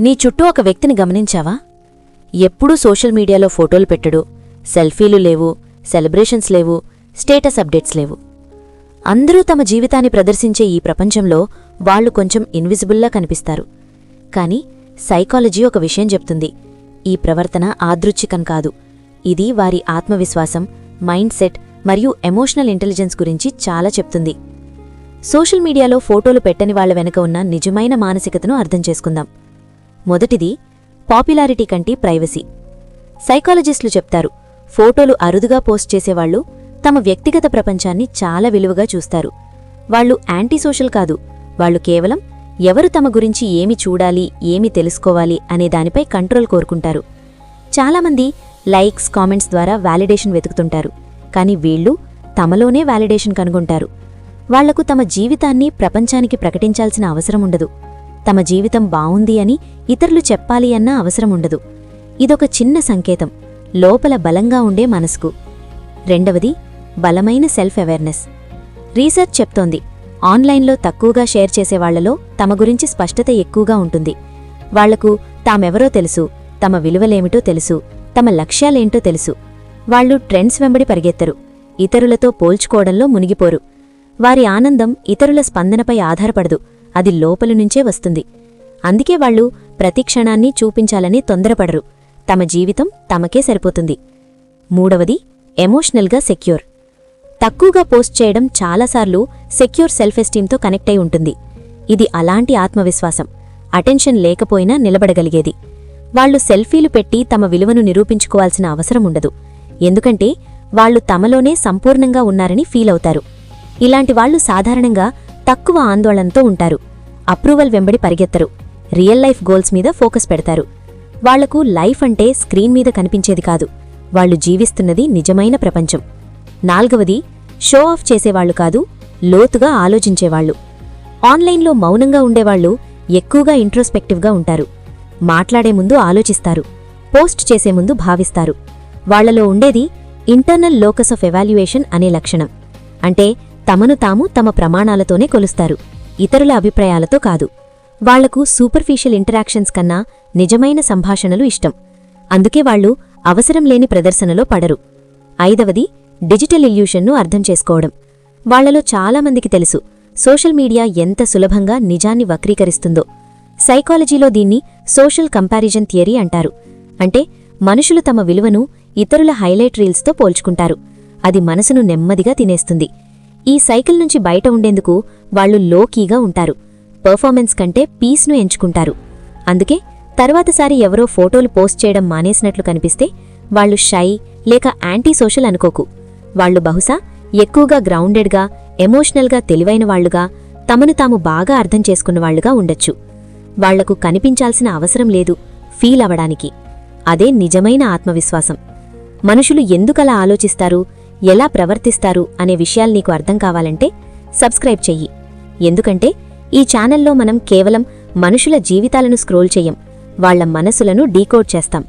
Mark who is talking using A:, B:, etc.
A: నీ చుట్టూ ఒక వ్యక్తిని గమనించావా? ఎప్పుడూ సోషల్ మీడియాలో ఫోటోలు పెట్టడు. సెల్ఫీలు లేవు సెలబ్రేషన్స్ లేవు స్టేటస్ అప్డేట్స్ లేవు. అందరూ తమ జీవితాన్ని ప్రదర్శించే ఈ ప్రపంచంలో వాళ్ళు కొంచెం ఇన్విజిబుల్లా కనిపిస్తారు. కాని సైకాలజీ ఒక విషయం చెప్తుంది. ఈ ప్రవర్తన ఆదృచ్ఛికం కాదు. ఇది వారి ఆత్మవిశ్వాసం మైండ్ సెట్ మరియు ఎమోషనల్ ఇంటెలిజెన్స్ గురించి చాలా చెప్తుంది. సోషల్ మీడియాలో ఫోటోలు పెట్టని వాళ్ళ వెనుక ఉన్న నిజమైన మానసికతను అర్థం చేసుకుందాం. మొదటిది పాపులారిటీ కంటే ప్రైవసీ. సైకాలజిస్టులు చెప్తారు ఫోటోలు అరుదుగా పోస్ట్ చేసేవాళ్ళు తమ వ్యక్తిగత ప్రపంచాన్ని చాలా విలువగా చూస్తారు. వాళ్ళు యాంటీ సోషల్ కాదు వాళ్ళు కేవలం ఎవరు తమ గురించి ఏమి చూడాలి ఏమి తెలుసుకోవాలి అనే దానిపై కంట్రోల్ కోరుకుంటారు. చాలామంది లైక్స్ కామెంట్స్ ద్వారా వ్యాలిడేషన్ వెతుకుతుంటారు కానీ వీళ్ళు తమలోనే వ్యాలిడేషన్ కనుగొంటారు. వాళ్ళకు తమ జీవితాన్ని ప్రపంచానికి ప్రకటించాల్సిన అవసరం ఉండదు. తమ జీవితం బావుంది అని ఇతరులు చెప్పాలి అన్న అవసరం ఉండదు ఇదొక చిన్న సంకేతం. లోపల బలంగా ఉండే మనసుకు. రెండవది బలమైన సెల్ఫ్ అవేర్నెస్ రీసెర్చ్ చెప్తోంది. ఆన్లైన్లో తక్కువగా షేర్ చేసేవాళ్ళలో తమ గురించి స్పష్టత ఎక్కువగా ఉంటుంది. వాళ్ళకు తామెవరో తెలుసు తమ విలువలేమిటో తెలుసు తమ లక్ష్యాలేంటో తెలుసు. వాళ్ళు ట్రెండ్స్ వెంబడి పరిగెత్తరు. ఇతరులతో పోల్చుకోవడంలో మునిగిపోరు. వారి ఆనందం ఇతరుల స్పందనపై ఆధారపడదు. అది లోపలి నుంచే వస్తుంది. అందుకే వాళ్ళు ప్రతి క్షణాన్ని చూపించాలని తొందరపడరు. తమ జీవితం తమకే సరిపోతుంది. మూడవది ఎమోషనల్గా సెక్యూర్. తక్కువగా పోస్ట్ చేయడం చాలాసార్లు సెక్యూర్ సెల్ఫ్ ఎస్టీమ్తో కనెక్ట్ అయి ఉంటుంది. ఇది అలాంటి ఆత్మవిశ్వాసం. అటెన్షన్ లేకపోయినా నిలబడగలిగేది. వాళ్ళు సెల్ఫీలు పెట్టి తమ విలువను నిరూపించుకోవాల్సిన అవసరం ఉండదు. ఎందుకంటే వాళ్ళు తమలోనే సంపూర్ణంగా ఉన్నారని ఫీల్ అవుతారు. ఇలాంటి వాళ్ళు సాధారణంగా తక్కువ ఆందోళనతో ఉంటారు. అప్రూవల్ వెంబడి పరిగెత్తరు. రియల్ లైఫ్ గోల్స్ మీద ఫోకస్ పెడతారు. వాళ్ళకు లైఫ్ అంటే స్క్రీన్ మీద కనిపించేది కాదు. వాళ్ళు జీవిస్తున్నది నిజమైన ప్రపంచం. నాల్గవది షో ఆఫ్ చేసేవాళ్ళు కాదు లోతుగా ఆలోచించేవాళ్ళు ఆన్లైన్లో మౌనంగా ఉండేవాళ్ళు ఎక్కువగా ఇంట్రోస్పెక్టివ్గా ఉంటారు. మాట్లాడే ముందు ఆలోచిస్తారు. పోస్ట్ చేసే ముందు భావిస్తారు. వాళ్ళలో ఉండేది ఇంటర్నల్ లోకస్ ఆఫ్ ఎవాల్యుయేషన్ అనే లక్షణం. అంటే తమను తాము తమ ప్రమాణాలతోనే కొలుస్తారు. ఇతరుల అభిప్రాయాలతో కాదు. వాళ్ళకు సూపర్ఫిషియల్ ఇంటరాక్షన్స్ కన్నా నిజమైన సంభాషణలు ఇష్టం. అందుకే వాళ్ళు అవసరం లేని ప్రదర్శనలో పడరు. ఐదవది డిజిటల్ ఇల్యూషన్ను అర్థం చేసుకోవడం. వాళ్ళలో చాలామందికి తెలుసు సోషల్ మీడియా ఎంత సులభంగా నిజాన్ని వక్రీకరిస్తుందో. సైకాలజీలో దీన్ని సోషల్ కంపారిజన్ థియరీ అంటారు. అంటే మనుషులు తమ విలువను ఇతరుల హైలైట్ రీల్స్తో పోల్చుకుంటారు. అది మనసును నెమ్మదిగా తినేస్తుంది. ఈ సైకిల్ నుంచి బయట ఉండేందుకు వాళ్ళు లోకీగా ఉంటారు. పర్ఫార్మెన్స్ కంటే పీస్ను ఎంచుకుంటారు. అందుకే తర్వాతసారి ఎవరో ఫోటోలు పోస్ట్ చేయడం మానేసినట్లు కనిపిస్తే వాళ్ళు షై లేక యాంటీ సోషల్ అనుకోకు. వాళ్ళు బహుశా ఎక్కువగా గ్రౌండెడ్గా ఎమోషనల్గా తెలివైన వాళ్ళుగా తమను తాము బాగా అర్థం చేసుకున్నవాళ్ళుగా ఉండొచ్చు. వాళ్ళకు కనిపించాల్సిన అవసరం లేదు ఫీల్ అవడానికి. అదే నిజమైన ఆత్మవిశ్వాసం. మనుషులు ఎందుకలా ఆలోచిస్తారు? ఎలా ప్రవర్తిస్తారు అనే విషయాలు నీకు అర్థం కావాలంటే సబ్స్క్రైబ్ చెయ్యి. ఎందుకంటే ఈ ఛానల్లో మనం కేవలం మనుషుల జీవితాలను స్క్రోల్ చెయ్యం వాళ్ళ మనసులను డీకోడ్ చేస్తాం.